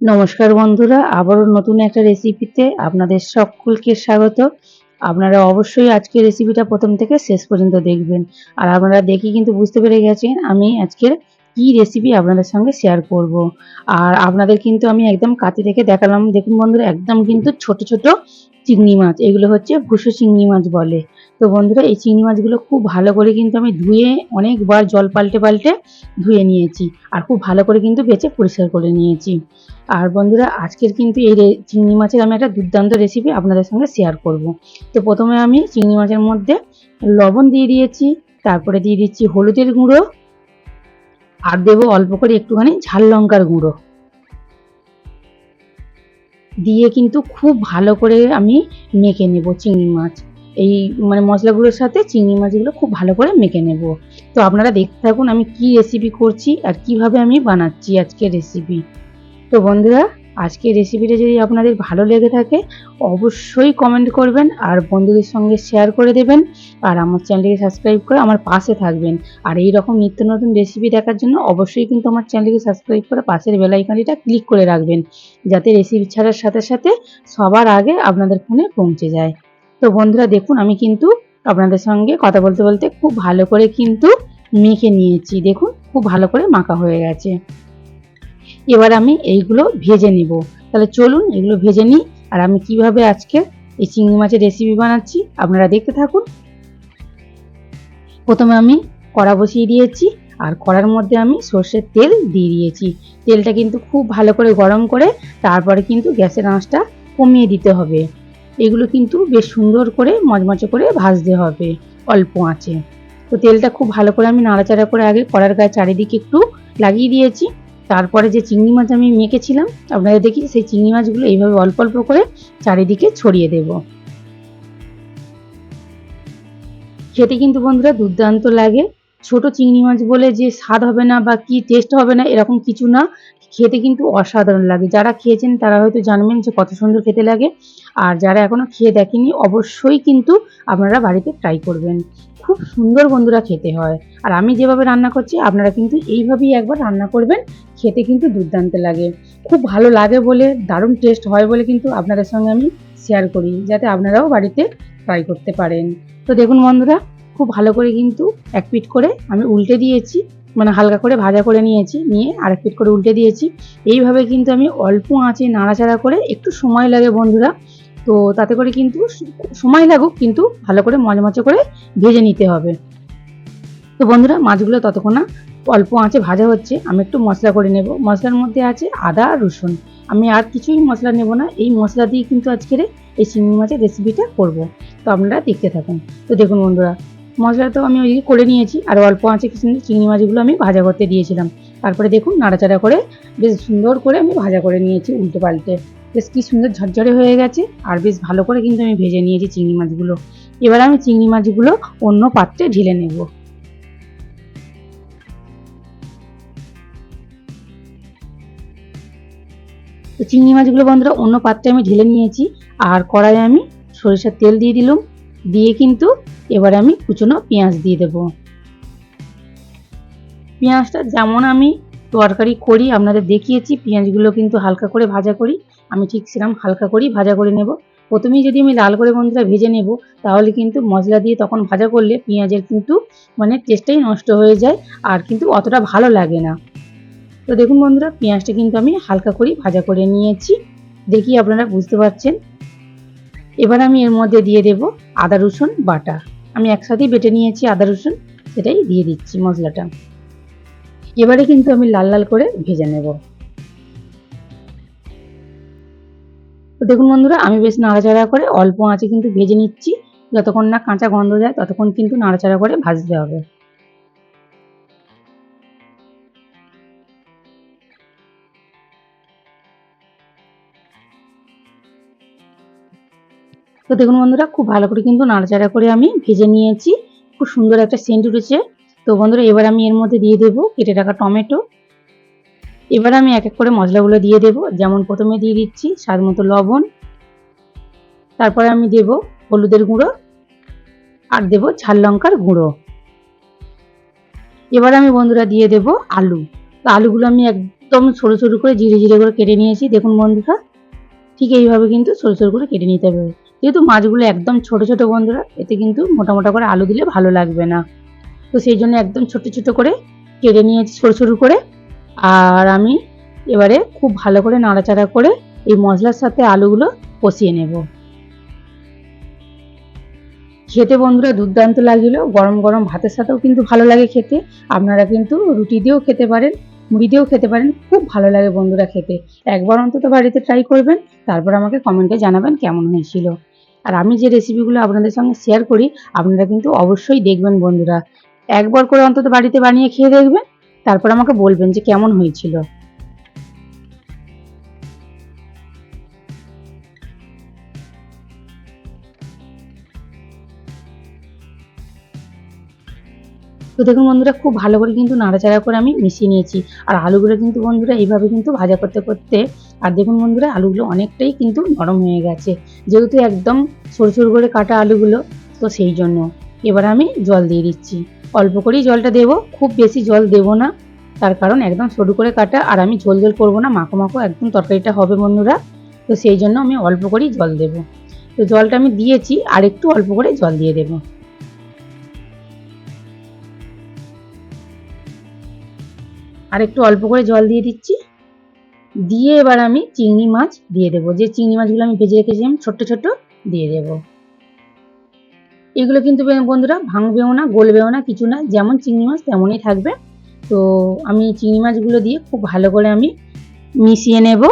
নমস্কার বন্ধুরা, আবারও নতুন একটা রেসিপিতে আপনাদের সকলকে স্বাগত। আপনারা অবশ্যই আজকের রেসিপিটা প্রথম থেকে শেষ পর্যন্ত দেখবেন। আর আপনারা দেখে কিন্তু বুঝতে পেরে গেছেন আমি আজকের কি রেসিপি আপনাদের সঙ্গে শেয়ার করব। আর আপনাদের কিন্তু আমি একদম কাছে থেকে দেখালাম। দেখুন বন্ধুরা, একদম কিন্তু ছোট ছোট চিংড়ি মাছ, এগুলো হচ্ছে ভুসো চিংড়ি মাছ বলে। তো বন্ধুরা, এই চিংড়ি মাছগুলো খুব ভালো করে কিন্তু আমি ধুয়ে অনেকবার জল পাল্টে পাল্টে ধুয়ে নিয়েছি আর খুব ভালো করে কিন্তু বেছে পরিষ্কার করে নিয়েছি। আর বন্ধুরা, আজকের কিন্তু এই চিংড়ি মাছের আমি একটা দুর্দান্ত রেসিপি আপনাদের সঙ্গে শেয়ার করব। তো প্রথমে আমি চিংড়ি মাছের মধ্যে লবণ দিয়ে দিয়েছি, তারপরে দিয়ে দিচ্ছি হলুদের গুঁড়ো, আর দেবো অল্প করে একটুখানি ঝাল লঙ্কার গুঁড়ো। দিয়ে কিন্তু খুব ভালো করে আমি মেখে নেব চিংড়ি মাছ। এই মানে মশলাগুলোর সাথে চিংড়ি মাছগুলো খুব ভালো করে মেখে নেব। তো আপনারা দেখতে থাকুন আমি কি রেসিপি করছি আর কীভাবে আমি বানাচ্ছি আজকের রেসিপি তো বন্ধুরা, আজকের রেসিপিটা যদি আপনাদের ভালো লেগে থাকে, অবশ্যই কমেন্ট করবেন আর বন্ধুদের সঙ্গে শেয়ার করে দেবেন আর আমার চ্যানেলটিকে সাবস্ক্রাইব করে আমার পাশে থাকবেন। আর এই রকম নিত্য নতুন রেসিপি দেখার জন্য অবশ্যই কিন্তু আমার চ্যানেলটিকে সাবস্ক্রাইব করে পাশের বেল আইকনটিটা ক্লিক করে রাখবেন, যাতে রেসিপি ছাড়ার সাথে সাথে সবার আগে আপনাদের ফোনে পৌঁছে যায়। তো বন্ধুরা দেখুন, আমি কিন্তু আপনাদের সঙ্গে কথা বলতে বলতে খুব ভালো করে কিন্তু মেখে নিয়েছি। দেখুন, খুব ভালো করে মাখা হয়ে গেছে। এবার আমি এইগুলো ভেজে নিব। তাহলে চলুন, এগুলো ভেজে নিই। আর আমি কীভাবে আজকে এই চিংড়ি মাছের রেসিপি বানাচ্ছি, আপনারা দেখতে থাকুন। প্রথমে আমি কড়া বসিয়ে দিয়েছি, আর কড়ার মধ্যে আমি সর্ষের তেল দিয়ে দিয়েছি। তেলটা কিন্তু খুব ভালো করে গরম করে, তারপরে কিন্তু গ্যাসের আঁচটা কমিয়ে দিতে হবে। এগুলো কিন্তু বেশ সুন্দর করে মচমচে করে ভাজতে হবে অল্প আঁচে। তো তেলটা খুব ভালো করে আমি নাড়াচাড়া করে আগে কড়ার গায়ে চারিদিকে একটু লাগিয়ে দিয়েছি। তারপরে যে চিংড়ি মাছ আমি মেখেছিলাম আপনাদের দেখি সেই চিংড়ি মাছগুলো এইভাবে অল্প অল্প করে চারিদিকে ছড়িয়ে দেব। খেতে কিন্তু বন্ধুরা দুর্দান্ত লাগে। ছোট চিংড়ি মাছ বলে যে স্বাদ হবে না বা কি টেস্ট হবে না, এরকম কিছু না। খেতে কিন্তু অসাধারণ লাগে। যারা খেয়েছেন তারা হয়তো জানবেন যে কত সুন্দর খেতে লাগে। আর যারা এখনও খেয়ে দেখেনি, অবশ্যই কিন্তু আপনারা বাড়িতে ট্রাই করবেন। খুব সুন্দর বন্ধুরা খেতে হয়। আর আমি যেভাবে রান্না করছি, আপনারা কিন্তু এইভাবেই একবার রান্না করবেন, খেতে কিন্তু দুর্দান্ত লাগে। খুব ভালো লাগে বলে, দারুণ টেস্ট হয় বলে কিন্তু আপনাদের সঙ্গে আমি শেয়ার করি, যাতে আপনারাও বাড়িতে ট্রাই করতে পারেন। তো দেখুন বন্ধুরা, খুব ভালো করে কিন্তু এক পিট করে আমি উল্টে দিয়েছি মানে হালকা করে ভাজা করে নিয়েছি, নিয়ে আর এক পিট করে উল্টে দিয়েছি। এইভাবে কিন্তু আমি অল্প আঁচে নাড়াচাড়া করে একটু সময় লাগে বন্ধুরা তো তাতে করে কিন্তু সময় লাগুক, কিন্তু ভালো করে মজমচে করে ভেজে নিতে হবে। তো বন্ধুরা, মাছগুলো ততক্ষণ না অল্প আঁচে ভাজা হচ্ছে। আমি একটু মশলা করে নেব। মশলার মধ্যে আছে আদা আর রসুন। আমি আর কিছুই মশলা নেব না। এই মশলা দিয়ে কিন্তু আজকের এই চিংড়ি মাছের রেসিপিটা করব। তো আপনারা দেখতে থাকুন। তো দেখুন বন্ধুরা, মশলা তো আমি ওই করে নিয়েছি। আর অল্প আঁচে চিংড়ি মাছগুলো আমি ভাজা করতে দিয়েছিলাম। তারপরে দেখুন নাড়াচাড়া করে বেশ সুন্দর করে আমি ভাজা করে নিয়েছি উল্টো পাল্টে। বেশ কি সুন্দর ঝরঝরে হয়ে গেছে আর বেশ ভালো করে কিন্তু আমি ভেজে নিয়েছি চিংড়ি মাছগুলো। এবার আমি চিংড়ি মাছগুলো অন্য পাত্রে ঢেলে নেব। তো চিংড়ি মাছগুলো বন্ধুরা অন্য পাত্রে আমি ঢেলে নিয়েছি আর কড়াইয়ে আমি সরিষার তেল দিয়ে দিলাম। দিয়ে কিন্তু এবার আমি কুচনো পেঁয়াজ দিয়ে দেব। পেঁয়াজটা যেমন আমি তরকারি করি, আপনাদের দেখিয়েছি, পেঁয়াজগুলো কিন্তু হালকা করে ভাজা করি, আমি ঠিক সেরকম হালকা করেই ভাজা করে নেব। প্রথমেই যদি আমি লাল করে বন্ধুরা ভেজে নেব, তাহলে কিন্তু মশলা দিয়ে তখন ভাজা করলে পেঁয়াজের কিন্তু মানে টেস্টটাই নষ্ট হয়ে যায় আর কিন্তু অতটা ভালো লাগে না। তো দেখুন বন্ধুরা, পেঁয়াজটা কিন্তু আমি হালকা করেই ভাজা করে নিয়েছি। দেখি আপনারা বুঝতে পারছেন। এবার আমি এর মধ্যে দিয়ে দেব আদা রসুন বাটা। আমি একসাথেই বেটে নিয়েছি আদা রসুন, সেটাই দিয়ে দিচ্ছি মশলাটা। এবারে কিন্তু আমি লাল লাল করে ভেজে নেব। তো দেখুন বন্ধুরা, আমি বেশ নাড়াচাড়া করে অল্প আঁচে কিন্তু ভেজে নিচ্ছি। যতক্ষণ না কাঁচা গন্ধ যায়, ততক্ষণ কিন্তু নাড়াচাড়া করে ভাজতে হবে। তো দেখুন বন্ধুরা, খুব ভালো করে কিন্তু নাড়াচাড়া করে আমি ভেজে নিয়েছি। খুব সুন্দর একটা সেন্ট উঠেছে। তো বন্ধুরা, এবার আমি এর মধ্যে দিয়ে দেবো কেটে রাখা টমেটো। এবার আমি এক এক করে মশলাগুলো দিয়ে দেব। যেমন প্রথমে দিয়ে দিচ্ছি স্বাদ মতো লবণ। তারপরে আমি দেব হলুদের গুঁড়ো আর দেব ঝাল লঙ্কার গুঁড়ো। এবার আমি বন্ধুরা দিয়ে দেব আলু। তো আলুগুলো আমি একদম সরু সরু করে জিরে জিরে করে কেটে নিয়েছি। দেখুন বন্ধুরা, ঠিক এইভাবে কিন্তু সরু সরু করে কেটে নিতে হবে। যেহেতু মাছগুলো একদম ছোট ছোট বন্ধুরা, এতে কিন্তু মোটা মোটা করে আলু দিলে ভালো লাগবে না। তো সেই জন্য একদম ছোট ছোট করে কেটে নিয়েছি, সরু সরু করে। আর আমি এবারে খুব ভালো করে নাড়াচাড়া করে এই মশলার সাথে আলুগুলো কষিয়ে নেব। খেতে বন্ধুরা দুর্দান্ত লাগিল। গরম গরম ভাতের সাথেও কিন্তু ভালো লাগে খেতে। আপনারা কিন্তু রুটি দিয়েও খেতে পারেন, মুড়ি দিয়েও খেতে পারেন। খুব ভালো লাগে বন্ধুরা খেতে। একবার অন্তত বাড়িতে ট্রাই করবেন, তারপর আমাকে কমেন্টে জানাবেন কেমন হয়েছিল। আর আমি যে রেসিপিগুলো আপনাদের সঙ্গে শেয়ার করি, আপনারা কিন্তু অবশ্যই দেখবেন বন্ধুরা। একবার করে অন্তত বাড়িতে বানিয়ে খেয়ে দেখবেন, তারপর আমাকে বলবেন যে কেমন হয়েছিল। তো দেখুন বন্ধুরা, খুব ভালো করে কিন্তু নাড়াচাড়া করে আমি মিশিয়ে নিয়েছি। আর আলুগুলো কিন্তু বন্ধুরা এইভাবে কিন্তু ভাজা করতে করতে, আর দেখুন বন্ধুরা, আলুগুলো অনেকটাই কিন্তু নরম হয়ে গেছে। যেহেতু একদম সরু সরু করে কাটা আলুগুলো, তো সেই জন্য। এবার আমি জল দিয়ে দিচ্ছি। অল্প করেই জলটা দেবো, খুব বেশি জল দেবো না। তার কারণ একদম সরু করে কাটা, আর আমি ঝোল ঝোল করব না, মাখো মাখো একদম তরকারিটা হবে বন্ধুরা। তো সেই জন্য আমি অল্প করেই জল দেবো। তো জলটা আমি দিয়েছি, আর একটু অল্প করে জল দিয়ে দেবো। আর একটু অল্প করে জল দিয়ে দিচ্ছি। দিয়ে এবার আমি চিংড়ি মাছ দিয়ে দেবো। যে চিংড়ি মাছগুলো আমি ভেজে রেখেছিলাম, ছোট্ট ছোট্ট দিয়ে দেব। এগুলো কিন্তু বন্ধুরা ভাঙবেও না, গলবেও না, কিছু না, যেমন চিংড়ি মাছ তেমনই থাকবে। তো আমি চিংড়ি মাছগুলো দিয়ে খুব ভালো করে আমি মিশিয়ে নেব।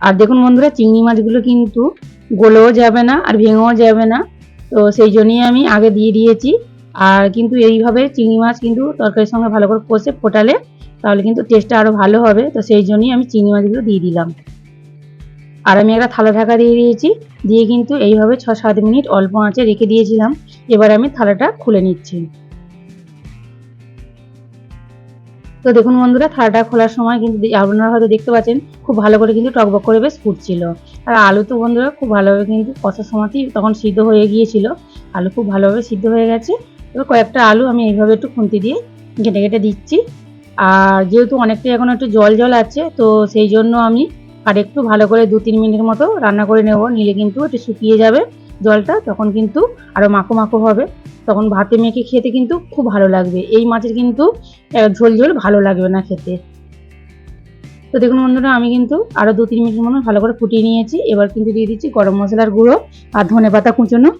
আর দেখুন বন্ধুরা, চিংড়ি মাছগুলো কিন্তু গলেও যাবে না আর ভেঙেও যাবে না। তো সেই জন্যই আমি আগে দিয়ে দিয়েছি। আর কিন্তু এইভাবে চিংড়ি মাছ কিন্তু তরকারির সঙ্গে ভালো করে কষে ফোটালে তাহলে কিন্তু টেস্টটা আরও ভালো হবে। তো সেই জন্যই আমি চিংড়ি মাছগুলো দিয়ে দিলাম। আর আমি একটা থালা ঢাকা দিয়ে দিয়েছি। দিয়ে কিন্তু এইভাবে ছ সাত মিনিট অল্প আঁচে রেখে দিয়েছিলাম। এবার আমি থালাটা খুলে নিচ্ছি। তো দেখুন বন্ধুরা, থালাটা খোলার সময় কিন্তু আপনারা হয়তো দেখতে পাচ্ছেন, খুব ভালো করে কিন্তু টকবক করে বেশ ফুটছিল। আর আলু তো বন্ধুরা খুব ভালোভাবে কিন্তু কষার সময়তেই তখন সিদ্ধ হয়ে গিয়েছিল। আলু খুব ভালোভাবে সিদ্ধ হয়ে গেছে। এবার কয়েকটা আলু আমি এইভাবে একটু খুন্তি দিয়ে কেটে কেটে দিচ্ছি। আর যেহেতু অনেকটাই এখন একটু জল জল আছে, তো সেই জন্য আমি আর একটু ভালো করে দু তিন মিনিট মতো রান্না করে নেব, নিলে কিন্তু একটু শুকিয়ে যাবে জলটা, তখন কিন্তু আরও মাখো মাখো হবে। তখন ভাতে মেখে খেতে কিন্তু খুব ভালো লাগবে। এই মাছের কিন্তু ঝোল ঝোল ভালো লাগবে না খেতে। তো দেখুন বন্ধুরা, আমি কিন্তু আরও দু তিন মিনিট মতো ভালো করে ফুটিয়ে নিয়েছি। এবার কিন্তু দিয়ে দিচ্ছি গরম মশলার গুঁড়ো আর ধনে পাতা কুচোনো।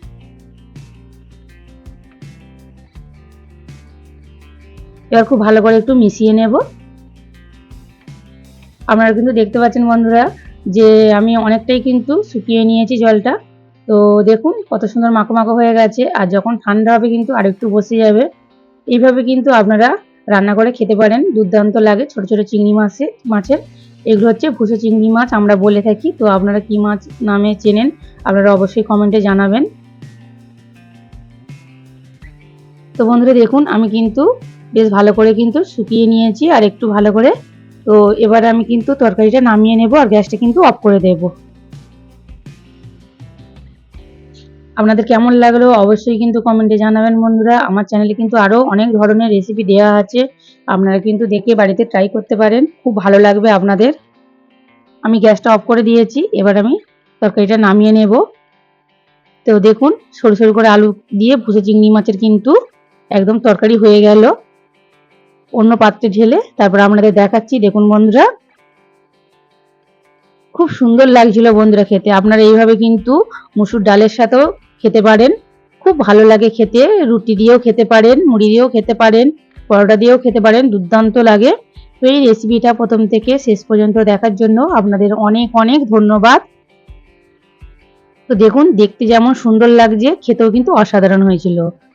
এবার খুব ভালো করে একটু মিশিয়ে নেব। আপনারা কিন্তু দেখতে পাচ্ছেন বন্ধুরা যে আমি অনেকটাই কিন্তু শুকিয়ে নিয়েছি জলটা। তো দেখুন কত সুন্দর মাখো মাখো হয়ে গেছে আর যখন ঠান্ডা হবে কিন্তু আরেকটু বসে যাবে। এইভাবে কিন্তু আপনারা রান্না করে খেতে পারেন। দুর্দান্ত লাগে ছোট ছোট চিংড়ি মাছে, মাছের। এগুলো হচ্ছে ভুসো চিংড়ি মাছ আমরা বলে থাকি। তো আপনারা কি মাছ নামে চেনেন আপনারা অবশ্যই কমেন্টে জানাবেন। তো বন্ধুরা দেখুন আমি কিন্তু বেশ ভালো করে কিন্তু শুকিয়ে নিয়েছি আর একটু ভালো করে তো এবার আমি কিন্তু তরকারিটা নামিয়ে নেব আর গ্যাসটা কিন্তু অফ করে দেব। আপনাদের কেমন লাগল অবশ্যই কিন্তু কমেন্টে জানাবেন বন্ধুরা। আমার চ্যানেলে কিন্তু আরও অনেক ধরনের রেসিপি দেওয়া আছে। আপনারা কিন্তু দেখে বাড়িতে ট্রাই করতে পারেন। খুব ভালো লাগবে আপনাদের। আমি গ্যাসটা অফ করে দিয়েছি। এবার আমি তরকারিটা নামিয়ে নেব। তো দেখুন, সরু সরু করে আলু দিয়ে ভুসে চিংড়ি মাছের কিন্তু একদম তরকারি হয়ে গেল। অন্য পাত্রে ঢেলে তারপর আপনাদের দেখাচ্ছি। দেখুন বন্ধুরা, খুব সুন্দর লাগছিল বন্ধুরা খেতে। আপনারা এইভাবে কিন্তু মুসুর ডালের সাথেও খেতে পারেন। খুব ভালো লাগে খেতে। রুটি দিয়েও খেতে পারেন, মুড়ি দিয়েও খেতে পারেন, পরোটা দিয়েও খেতে পারেন, দুর্দান্ত লাগে। তো এই রেসিপিটা প্রথম থেকে শেষ পর্যন্ত দেখার জন্য আপনাদের অনেক অনেক ধন্যবাদ। তো দেখুন, দেখতে যেমন সুন্দর লাগছে, খেতেও কিন্তু অসাধারণ হয়েছিল।